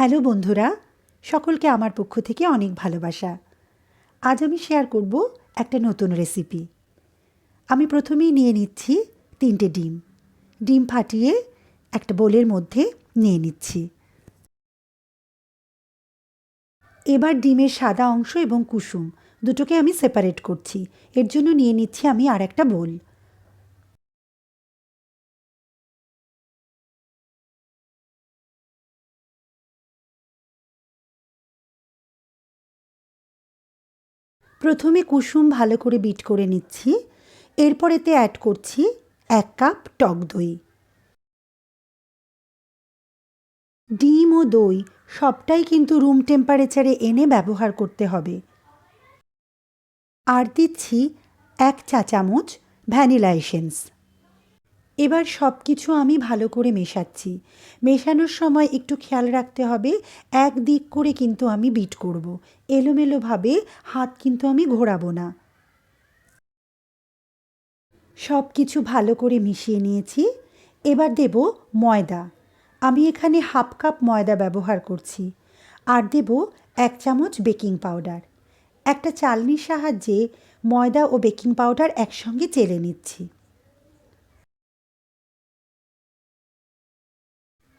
Hello বন্ধুরা, সকলকে আমার পক্ষ থেকে অনেক ভালোবাসা। আজ আমি শেয়ার করব একটা নতুন রেসিপি আমি প্রথমেই নিয়ে নিচ্ছি তিনটে ডিম। ডিম ফাটিয়ে একটা বোলের মধ্যে নিয়ে নিচ্ছি। এবার ডিমের সাদা অংশ এবং কুসুম দুটোকে আমি সেপারেট করছি। এর জন্য নিয়ে নিচ্ছি আমি আর একটা বোল। প্রথমে কুসুম ভালো করে বিট করে নিচ্ছি। এরপর এতে অ্যাড করছি এক কাপ টক দই। ডিম ও দই সবটাই কিন্তু রুম টেম্পারেচারে এনে ব্যবহার করতে হবে। আর দিচ্ছি এক চা চামচ ভ্যানিলা এসেন্স এবার সব কিছু আমি ভালো করে মেশাচ্ছি। মেশানোর সময় একটু খেয়াল রাখতে হবে, এক দিক করে কিন্তু আমি বিট করব। এলোমেলোভাবে হাত কিন্তু আমি ঘোরাবো না। সব কিছু ভালো করে মিশিয়ে নিয়েছি। এবার দেব ময়দা। আমি এখানে হাফ কাপ ময়দা ব্যবহার করছি। আর দেব এক চামচ বেকিং পাউডার। একটা চালনির সাহায্যে ময়দা ও বেকিং পাউডার একসঙ্গে চেলে নিচ্ছি।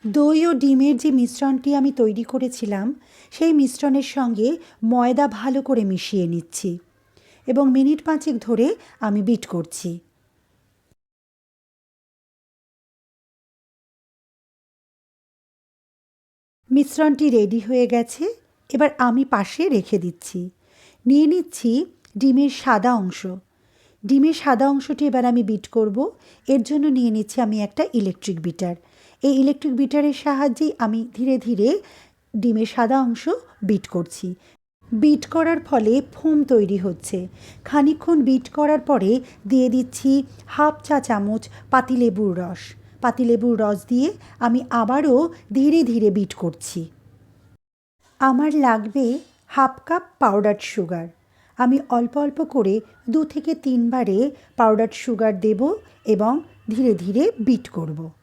দই ও ডিমের যে মিশ্রণটি আমি তৈরি করেছিলাম, সেই মিশ্রণের সঙ্গে ময়দা ভালো করে মিশিয়ে নিচ্ছি এবং মিনিট পাঁচেক ধরে আমি বিট করছি। মিশ্রণটি রেডি হয়ে গেছে, এবার আমি পাশে রেখে দিচ্ছি। নিয়ে নিচ্ছি ডিমের সাদা অংশ। ডিমের সাদা অংশটি এবার আমি বিট করব, এর জন্য নিয়ে নিচ্ছি আমি একটা ইলেকট্রিক বিটার। এই ইলেকট্রিক বিটারের সাহায্যেই আমি ধীরে ধীরে ডিমের সাদা অংশ বিট করছি। বিট করার ফলে ফোম তৈরি হচ্ছে। খানিক্ষণ বিট করার পরে দিয়ে দিচ্ছি হাফ চা চামচ পাতিলেবুর রস। পাতিলেবুর রস দিয়ে আমি আবারও ধীরে ধীরে বিট করছি। আমার লাগবে হাফ কাপ পাউডার সুগার আমি অল্প অল্প করে দু থেকে তিনবারে পাউডার সুগার দেব এবং ধীরে ধীরে বিট করব।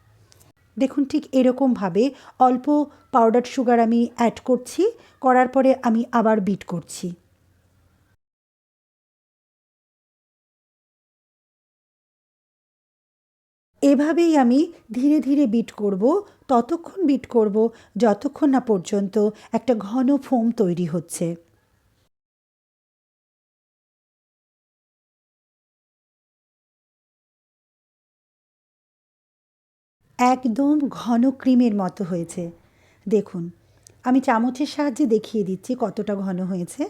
দেখুন, ঠিক এরকমভাবে অল্প পাউডার সুগার আমি অ্যাড করছি, করার পরে আমি আবার বিট করছি। এভাবেই আমি ধীরে ধীরে বিট করব, ততক্ষণ বিট করব, যতক্ষণ না পর্যন্ত একটা ঘন ফোম তৈরি হচ্ছে। একদম ঘন ক্রিমের মতো হয়েছে। দেখুন, আমি চামচের সাহায্যে দেখিয়ে দিচ্ছি কতটা ঘন হয়েছে।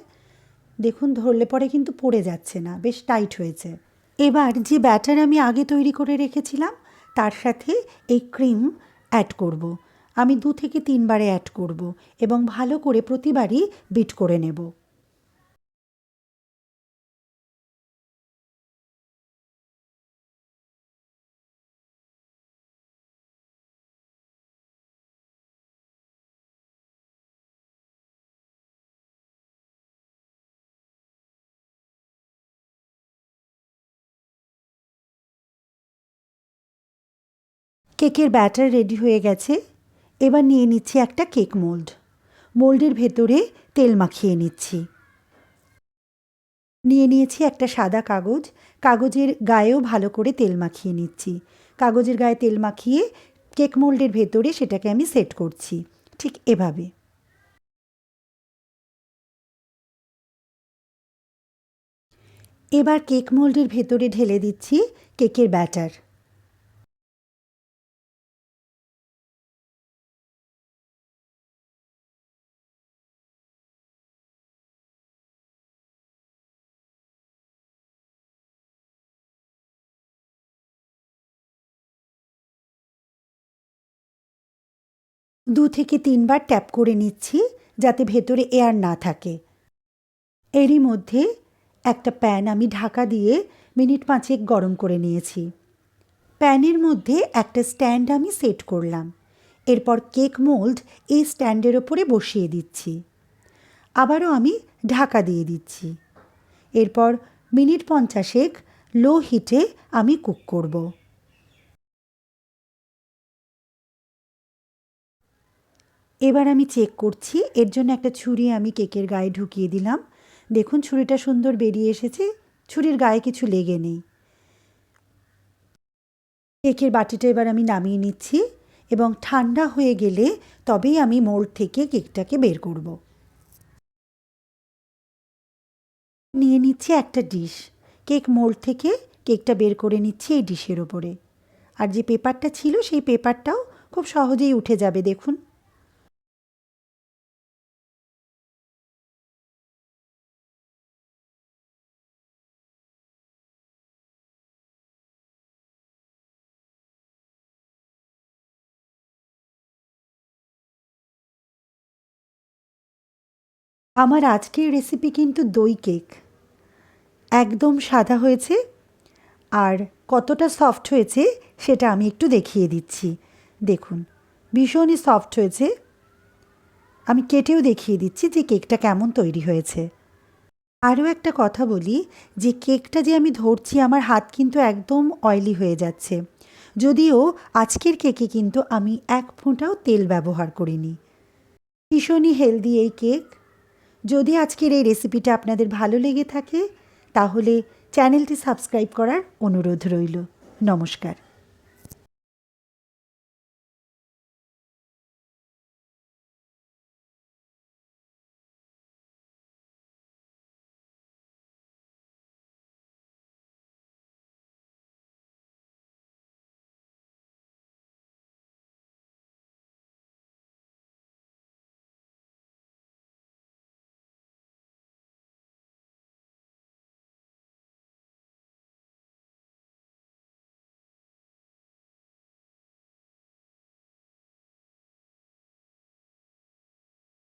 দেখুন, ধরলে পরে কিন্তু পড়ে যাচ্ছে না, বেশ টাইট হয়েছে। এবার যে ব্যাটার আমি আগে তৈরি করে রেখেছিলাম, তার সাথে এই ক্রিম অ্যাড করব। আমি দু থেকে তিনবারে অ্যাড করব এবং ভালো করে প্রতিবারই বিট করে নেব। কেকের ব্যাটার রেডি হয়ে গেছে। এবার নিয়ে নিচ্ছি একটা কেক মোল্ড। মোল্ডের ভেতরে তেল মাখিয়ে নিচ্ছি। নিয়ে নিয়েছি একটা সাদা কাগজ। কাগজের গায়েও ভালো করে তেল মাখিয়ে নিচ্ছি। কাগজের গায়ে তেল মাখিয়ে কেক মোল্ডের ভেতরে সেটাকে আমি সেট করছি। ঠিক এভাবে। এবার কেক মোল্ডের ভেতরে ঢেলে দিচ্ছি কেকের ব্যাটার। দু থেকে তিনবার ট্যাপ করে নিচ্ছি যাতে ভেতরে এয়ার না থাকে। এরই মধ্যে একটা প্যান আমি ঢাকা দিয়ে মিনিট পাঁচেক গরম করে নিয়েছি। প্যানের মধ্যে একটা স্ট্যান্ড আমি সেট করলাম। এরপর কেক মোল্ড এই স্ট্যান্ডের ওপরে বসিয়ে দিচ্ছি। আবারও আমি ঢাকা দিয়ে দিচ্ছি। এরপর মিনিট পঞ্চাশেক লো হিটে আমি কুক করব। এবার আমি চেক করছি। এর জন্য একটা ছুরি আমি কেকের গায়ে ঢুকিয়ে দিলাম। দেখুন, ছুরিটা সুন্দর বেরিয়ে এসেছে। ছুরির গায়ে কিছু লেগে নেই। কেকের বাটিটা এবার আমি নামিয়ে নিচ্ছি এবং ঠান্ডা হয়ে গেলে তবেই আমি মোল্ড থেকে কেকটাকে বের করব। নিয়ে নিচ্ছি একটা ডিশ কেক মোল্ড থেকে কেকটা বের করে নিচ্ছি এই ডিশের ওপরে। আর যে পেপারটা ছিল, সেই পেপারটাও খুব সহজেই উঠে যাবে, দেখুন। আমার আজকের রেসিপি কিন্তু দই কেক একদম সাদা হয়েছে আর কতটা সফট হয়েছে সেটা আমি একটু দেখিয়ে দিচ্ছি। দেখুন, ভীষণই সফট হয়েছে। আমি কেটেও দেখিয়ে দিচ্ছি যে কেকটা কেমন তৈরি হয়েছে। আরও একটা কথা বলি যে কেকটা যে আমি ধরছি আমার হাত কিন্তু একদম অয়েলি হয়ে যাচ্ছে। যদিও আজকের কেকে কিন্তু আমি এক ফোঁটাও তেল ব্যবহার করিনি। ভীষণই হেলদি এই কেক যদি আজকের এই রেসিপিটা আপনাদের ভালো লেগে থাকে, তাহলে চ্যানেলটি সাবস্ক্রাইব করার অনুরোধ রইল। নমস্কার।